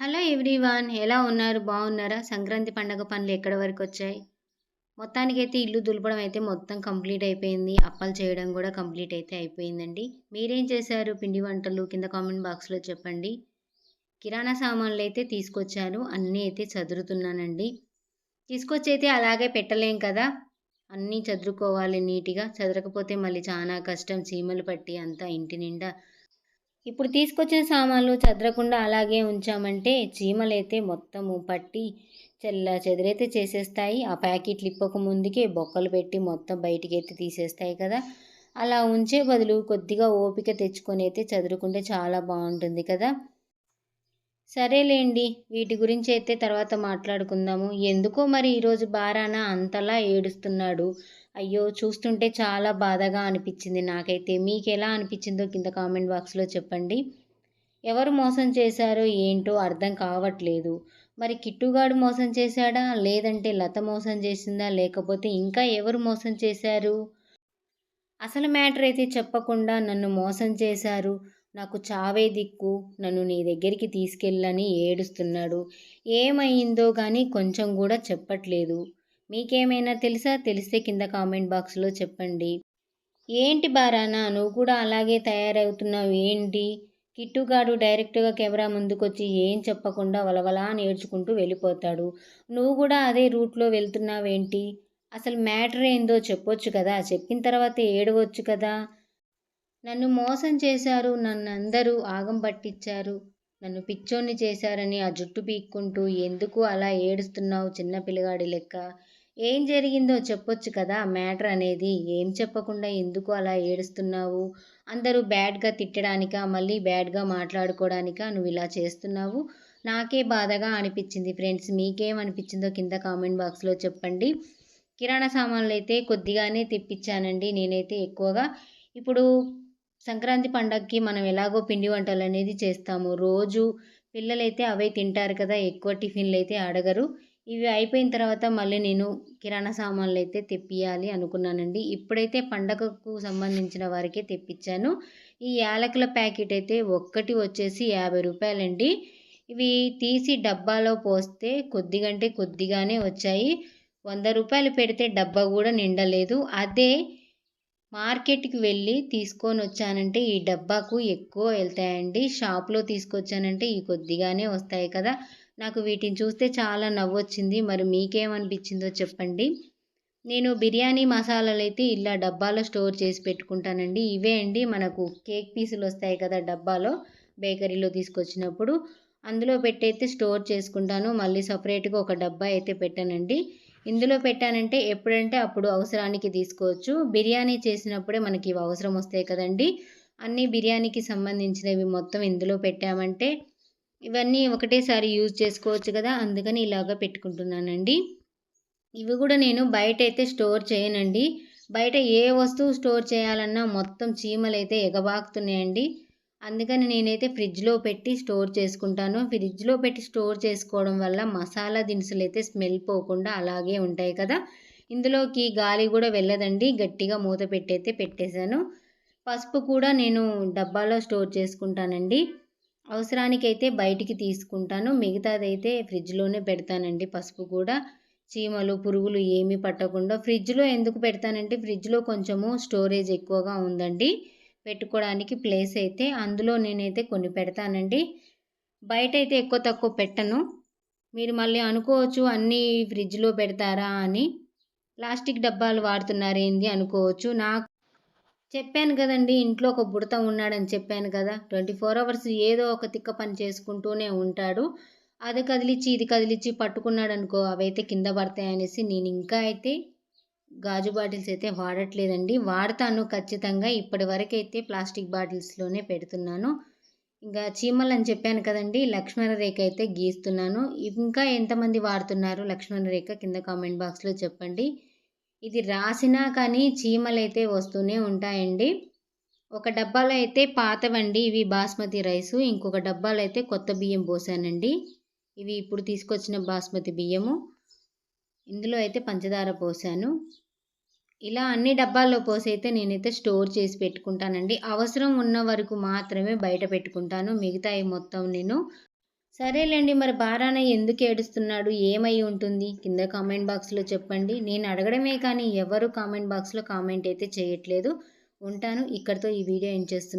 Hello everyone ఎలా ఉన్నారు? బాగున్నారా? సంక్రాంతి పండగ పనులు ఎక్కడి వరకు వచ్చాయి? మొత్తానికైతే ఇల్లు దులపడం అయితే మొత్తం కంప్లీట్ అయిపోయింది. అప్పాలు చేయడం కూడా కంప్లీట్ అయితే అయిపోయిందండి. మీరేం చేశారు? పిండి వంటలు కింద కామెంట్ బాక్స్లో చెప్పండి. కిరాణా సామాన్లు అయితే తీసుకొచ్చారు. అన్నీ అయితే చదురుతున్నానండి. తీసుకొచ్చి అయితే అలాగే పెట్టలేం కదా? అన్నీ చదురుకోవాలి నీట్గా. చదరకపోతే మళ్ళీ చాలా కష్టం. చీమలు పట్టి అంతా ఇంటి నిండా ఇప్పుడు తీసుకొచ్చిన సామాన్లు చదరకుండా అలాగే ఉంచామంటే చీమలైతే మొత్తము పట్టి చెల్ల చెదరైతే చేసేస్తాయి. ఆ ప్యాకెట్లు ఇప్పక ముందుకే బొక్కలు పెట్టి మొత్తం బయటికి ఎత్తి తీసేస్తాయి కదా. అలా ఉంచే బదులు కొద్దిగా ఓపిక తెచ్చుకొని అయితే చదురుకుంటే చాలా బాగుంటుంది కదా. సరేలేండి వీటి గురించి అయితే తర్వాత మాట్లాడుకుందాము. ఎందుకో మరి ఈరోజు బారాన అంతలా ఏడుస్తున్నాడు. అయ్యో చూస్తుంటే చాలా బాధగా అనిపించింది నాకైతే. మీకు ఎలా అనిపించిందో కింద కామెంట్ బాక్స్లో చెప్పండి. ఎవరు మోసం చేశారో ఏంటో అర్థం కావట్లేదు. మరి కిట్టుగాడు మోసం చేశాడా? లేదంటే లత మోసం చేసిందా? లేకపోతే ఇంకా ఎవరు మోసం చేశారు? అసలు మ్యాటర్ అయితే చెప్పకుండా నన్ను మోసం చేశారు. నాకు చావే దిక్కు నన్ను నీ దగ్గరికి తీసుకెళ్ళని ఏడుస్తున్నాడు. ఏమైందో కానీ కొంచెం కూడా చెప్పట్లేదు. మీకేమైనా తెలుసా? తెలిస్తే కింద కామెంట్ బాక్స్లో చెప్పండి. ఏంటి బారానా? నువ్వు కూడా అలాగే తయారవుతున్నావు ఏంటి? కిట్టుగాడు డైరెక్ట్గా కెమెరా ముందుకొచ్చి ఏం చెప్పకుండా వలవలా నేర్చుకుంటూ వెళ్ళిపోతాడు. నువ్వు కూడా అదే రూట్లో వెళ్తున్నావేంటి? అసలు మ్యాటర్ ఏందో చెప్పొచ్చు కదా? చెప్పిన తర్వాత ఏడవచ్చు కదా? నన్ను మోసం చేశారు నన్ను అందరూ ఆగం పట్టించారు. నన్ను పిచ్చోన్ని చేశారని ఆ జుట్టు పీక్కుంటూ ఎందుకు అలా ఏడుస్తున్నావు చిన్న పిల్లగాడి లెక్క? ఏం జరిగిందో చెప్పొచ్చు కదా మ్యాటర్ అనేది. ఏం చెప్పకుండా ఎందుకు అలా ఏడుస్తున్నావు? అందరూ బ్యాడ్గా తిట్టడానికా మళ్ళీ బ్యాడ్గా మాట్లాడుకోవడానికా నువ్వు ఇలా చేస్తున్నావు? నాకే బాధగా అనిపించింది ఫ్రెండ్స్. మీకేం అనిపించిందో కింద కామెంట్ బాక్స్లో చెప్పండి. కిరాణా సామాన్లు అయితే కొద్దిగానే తెప్పించానండి. నేనైతే ఎక్కువగా ఇప్పుడు సంక్రాంతి పండగకి మనం ఎలాగో పిండి వంటలు అనేది చేస్తాము. రోజు పిల్లలైతే అవే తింటారు కదా ఎక్కువ టిఫిన్లు అయితే అడగరు. ఇవి అయిపోయిన తర్వాత మళ్ళీ నేను కిరాణా సామాన్లు అయితే తెప్పియాలి అనుకున్నానండి. ఇప్పుడైతే పండగకు సంబంధించిన వారికే తెప్పించాను ఈ యాలకుల ప్యాకెట్ అయితే ఒక్కటి వచ్చేసి యాభై రూపాయలండి. ఇవి తీసి డబ్బాలో పోస్తే కొద్దిగంటే కొద్దిగానే వచ్చాయి. వంద రూపాయలు పెడితే డబ్బా కూడా నిండలేదు. అదే మార్కెట్కి వెళ్ళి తీసుకొని వచ్చానంటే ఈ డబ్బాకు ఎక్కువ వెళ్తాయండి. షాప్లో తీసుకొచ్చానంటే ఈ కొద్దిగానే వస్తాయి కదా. నాకు వీటిని చూస్తే చాలా నవ్వొచ్చింది. మరి మీకేమనిపించిందో చెప్పండి. నేను బిర్యానీ మసాలాలు అయితే ఇలా డబ్బాలో స్టోర్ చేసి పెట్టుకుంటానండి. ఇవే అండి మనకు కేక్ పీసులు వస్తాయి కదా డబ్బాలో బేకరీలో తీసుకొచ్చినప్పుడు. అందులో పెట్టయితే స్టోర్ చేసుకుంటాను. మళ్ళీ సపరేట్గా ఒక డబ్బా అయితే పెట్టానండి. ఇందులో పెట్టానంటే ఎప్పుడంటే అప్పుడు అవసరానికి తీసుకోవచ్చు. బిర్యానీ చేసినప్పుడే మనకి ఇవి అవసరం వస్తాయి కదండి. అన్ని బిర్యానీకి సంబంధించినవి మొత్తం ఇందులో పెట్టామంటే ఇవన్నీ ఒకటేసారి యూజ్ చేసుకోవచ్చు కదా అందుకని ఇలాగ పెట్టుకుంటున్నానండి. ఇవి కూడా నేను బయట అయితే స్టోర్ చేయనండి. బయట ఏ వస్తువు స్టోర్ చేయాలన్నా మొత్తం చీమలు అయితే ఎగబాకుతున్నాయండి. అందుకని నేనైతే ఫ్రిడ్జ్లో పెట్టి స్టోర్ చేసుకుంటాను. ఫ్రిడ్జ్లో పెట్టి స్టోర్ చేసుకోవడం వల్ల మసాలా దినుసులు అయితే స్మెల్ పోకుండా అలాగే ఉంటాయి కదా. ఇందులోకి గాలి కూడా వెళ్ళదండి. గట్టిగా మూత పెట్టయితే పెట్టేశాను. పసుపు కూడా నేను డబ్బాలో స్టోర్ చేసుకుంటానండి. అవసరానికైతే బయటికి తీసుకుంటాను. మిగతాదైతే ఫ్రిడ్జ్లోనే పెడతానండి పసుపు కూడా. చీమలు పురుగులు ఏమీ పట్టకుండా ఫ్రిడ్జ్లో ఎందుకు పెడతానంటే ఫ్రిడ్జ్లో కొంచెము స్టోరేజ్ ఎక్కువగా ఉందండి. పెట్టుకోవడానికి ప్లేస్ అయితే అందులో నేనైతే కొన్ని పెడతానండి. బయట అయితే ఎక్కువ తక్కువ పెట్టను. మీరు మళ్ళీ అనుకోవచ్చు అన్నీ ఫ్రిడ్జ్లో పెడతారా అని. ప్లాస్టిక్ డబ్బాలు వాడుతున్నారేంది అనుకోవచ్చు. నాకు చెప్పాను కదండి ఇంట్లో ఒక బుడత ఉన్నాడని చెప్పాను కదా. ట్వంటీ ఫోర్ అవర్స్ ఏదో ఒక తిక్క పని చేసుకుంటూనే ఉంటాడు. అది కదిలిచ్చి ఇది కదిలిచ్చి పట్టుకున్నాడు అనుకో అవైతే కింద పడతాయి అనేసి నేను ఇంకా అయితే గాజు బాటిల్స్ అయితే వాడట్లేదండి. వాడతాను ఖచ్చితంగా. ఇప్పటి వరకైతే ప్లాస్టిక్ బాటిల్స్లోనే పెడుతున్నాను. ఇంకా చీమలు అని చెప్పాను కదండి లక్ష్మణ రేఖ అయితే గీస్తున్నాను. ఇంకా ఎంతమంది వాడుతున్నారు? లక్ష్మణ రేఖ కింద కామెంట్ బాక్స్లో చెప్పండి. ఇది రాసినా కానీ చీమలు అయితే వస్తూనే ఉంటాయండి. ఒక డబ్బాలో అయితే పాతవండి ఇవి బాస్మతి రైసు. ఇంకొక డబ్బాలో అయితే కొత్త బియ్యం పోసానండి. ఇవి ఇప్పుడు తీసుకొచ్చిన బాస్మతి బియ్యము. ఇందులో అయితే పంచదార పోసాను. ఇలా అన్ని డబ్బాల్లో పోసి అయితే నేనైతే స్టోర్ చేసి పెట్టుకుంటానండి. అవసరం ఉన్న వరకు మాత్రమే బయట పెట్టుకుంటాను. మిగతా మొత్తం నేను సరేలేండి మరి బారాన ఎందుకు ఏడుస్తున్నాడు? ఏమై ఉంటుంది? కింద కామెంట్ బాక్స్లో చెప్పండి. నేను అడగడమే కానీ ఎవరు కామెంట్ బాక్స్లో కామెంట్ అయితే చేయట్లేదు. ఉంటాను. ఇక్కడితో ఈ వీడియో ఏం చేస్తున్నాను